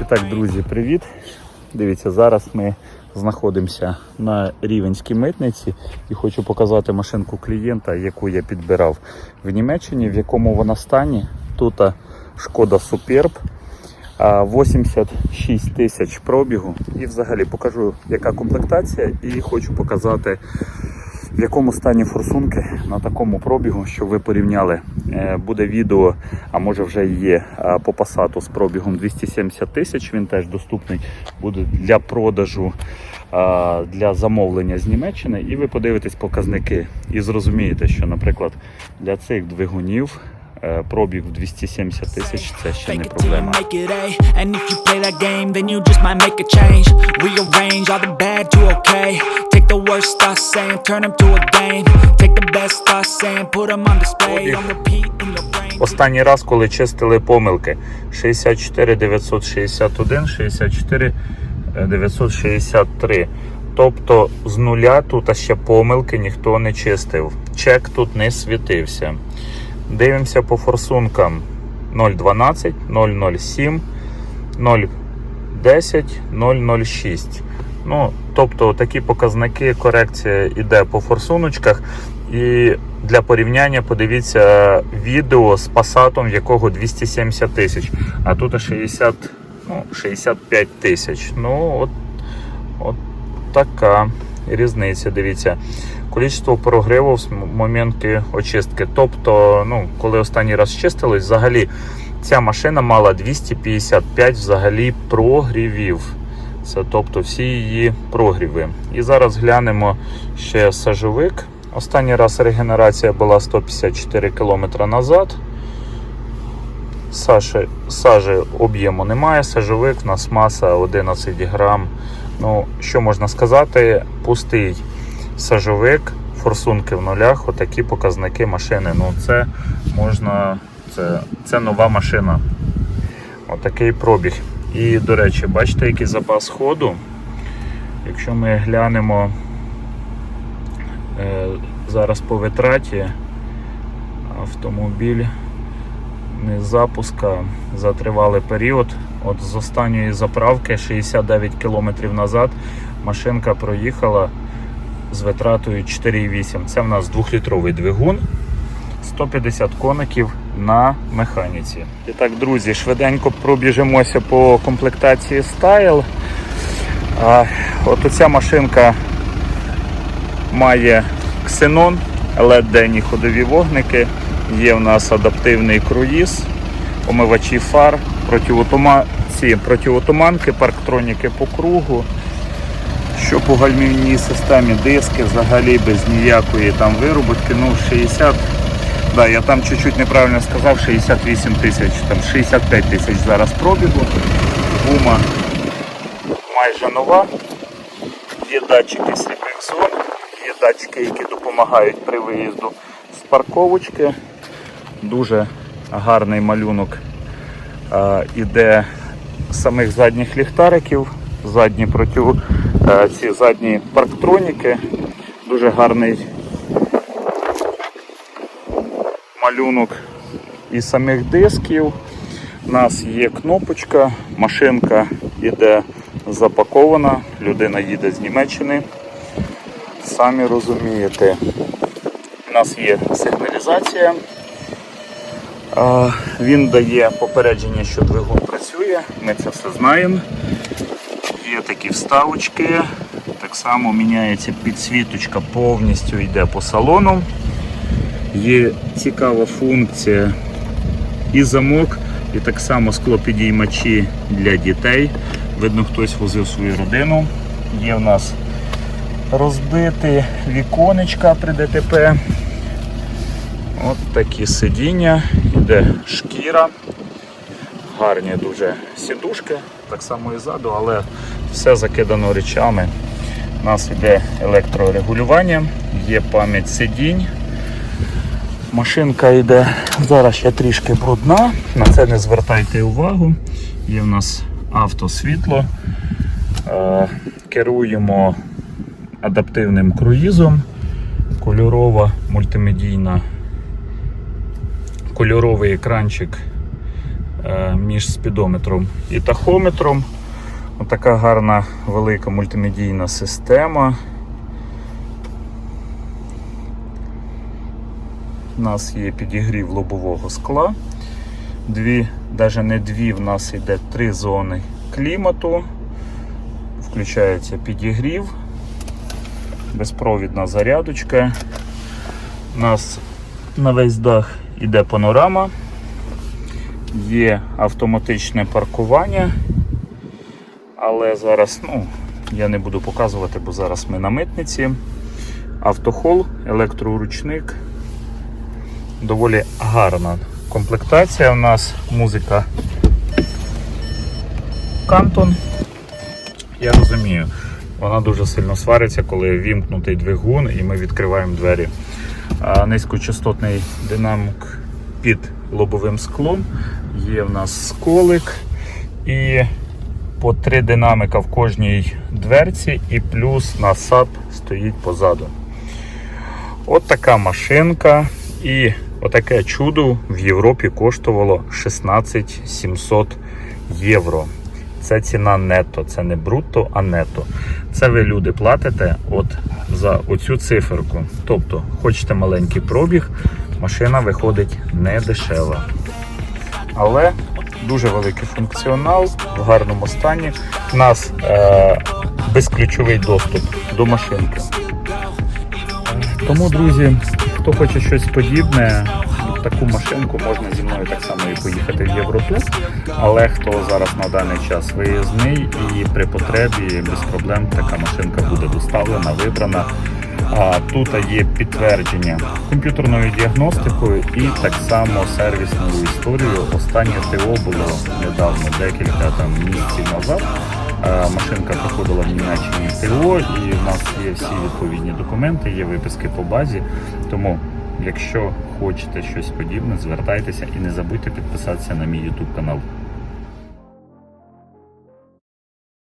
І так, друзі, привіт! Дивіться, зараз ми знаходимося на Рівенській митниці і хочу показати машинку клієнта, яку я підбирав в Німеччині, в якому вона стані. Тут шкода а, 86 тисяч пробігу. І взагалі покажу, яка комплектація, і хочу показати, в якому стані форсунки на такому пробігу, щоб ви порівняли. Е, Буде відео, а може вже є по пасату з пробігом 270 тисяч. Він теж доступний буде для продажу, для замовлення з Німеччини. І ви подивитесь показники і зрозумієте, що, наприклад, для цих двигунів е, Е, пробіг 270 тисяч це ще не проблема. Останній раз, коли чистили помилки 64 961, 64 963. Тобто з нуля тут а ще помилки ніхто не чистив. Чек тут не світився. Дивимося по форсункам 012, 007, 010, 006. Ну, тобто такі показники корекція йде по форсуночках. І для порівняння подивіться відео з пасатом, якого 270 тисяч, а тут 60, ну, 65 тисяч. Ну, от, от така різниця. Дивіться. Количество прогривів з м- очистки. Тобто, ну, коли останній раз чистились, взагалі ця машина мала 255 взагалі прогрівів. Це тобто всі її прогріви. І зараз глянемо ще сажовик. Останній раз регенерація була 154 км назад. Сажі об'єму немає. Сажовик у нас маса 11 грам. Ну, що можна сказати, пустий сажовик, форсунки в нулях, отакі показники машини. Ну, це можна, це, це нова машина. Отакий пробіг. І, до речі, бачите, який запас ходу. Якщо ми глянемо е, зараз по витраті, автомобіль не запуска за тривалий період. От з останньої заправки 69 км назад машинка проїхала з витратою 4,8. Це в нас 2-літровий двигун. 150 коників на механіці. І так, друзі, швиденько пробіжимося по комплектації. А, от оця машинка має ксенон, led денні ходові вогники. Є в нас адаптивний круїз, омивачі фар, противотума... ці противотуманки, парктроніки по кругу. Що по гальмівній системі диски взагалі без ніякої там вироботки, ну 60 Да, я там чуть-чуть неправильно сказав, 68 тисяч, там 65 тисяч зараз пробігу. Гума майже нова. Є датчики сліпих зон, є датчики, які допомагають при виїзду з парковочки. Дуже гарний малюнок. Іде самих задніх ліхтариків, задні протю, е, ці задні парктроніки. Дуже гарний малюнок і самих дисків. У нас є кнопочка, машинка іде запакована, людина їде з Німеччини. Самі розумієте, у нас є сигналізація. Він дає попередження, що двигун працює, ми це все знаємо. Є такі вставочки, так само міняється підсвіточка, повністю йде по салону. Є цікава функція і замок, і так само склопідіймачі для дітей. Видно, хтось возив свою родину. Є в нас розбиті віконечка при ДТП. От такі сидіння, іде шкіра, гарні дуже сідушки, так само і ззаду, але все закидано речами. У нас йде електрорегулювання, є пам'ять сидінь. Машинка йде зараз ще трішки брудна, на це не звертайте увагу. Є в нас автосвітло. Е, Керуємо адаптивним круїзом, кольорова мультимедійна, кольоровий екранчик е, між спідометром і тахометром. Отака гарна велика мультимедійна система. У нас є підігрів лобового скла. Дві, навіть не дві, в нас йде три зони клімату. Включається підігрів, безпровідна зарядочка. У нас на весь дах йде панорама, є автоматичне паркування, але зараз ну, я не буду показувати, бо зараз ми на митниці. Автохол, електроручник. Доволі гарна комплектація. У нас музика Кантон. Я розумію, вона дуже сильно свариться, коли вімкнутий двигун і ми відкриваємо двері. Низькочастотний динамік під лобовим склом. Є в нас сколик і по три динамика в кожній дверці, і плюс насап стоїть позаду. От така машинка. І отаке чудо в Європі коштувало 16 700 євро. Це ціна нетто, це не брутто, а нетто. Це ви люди платите от за оцю циферку. Тобто, хочете маленький пробіг, машина виходить не дешева. Але дуже великий функціонал в гарному стані. У нас е- безключовий доступ до машинки. Тому, друзі, хто хоче щось подібне, таку машинку можна зі мною так само і поїхати в Євротур. Але хто зараз на даний час виїзний і при потребі без проблем така машинка буде доставлена, вибрана. А тут є підтвердження комп'ютерною діагностикою і так само сервісною історією. Останнє ТО було недавно, декілька там місяців назад. Машинка проходила в Німеччині ТО, і в нас є всі відповідні документи, є виписки по базі. Тому, якщо хочете щось подібне, звертайтеся і не забудьте підписатися на мій YouTube канал.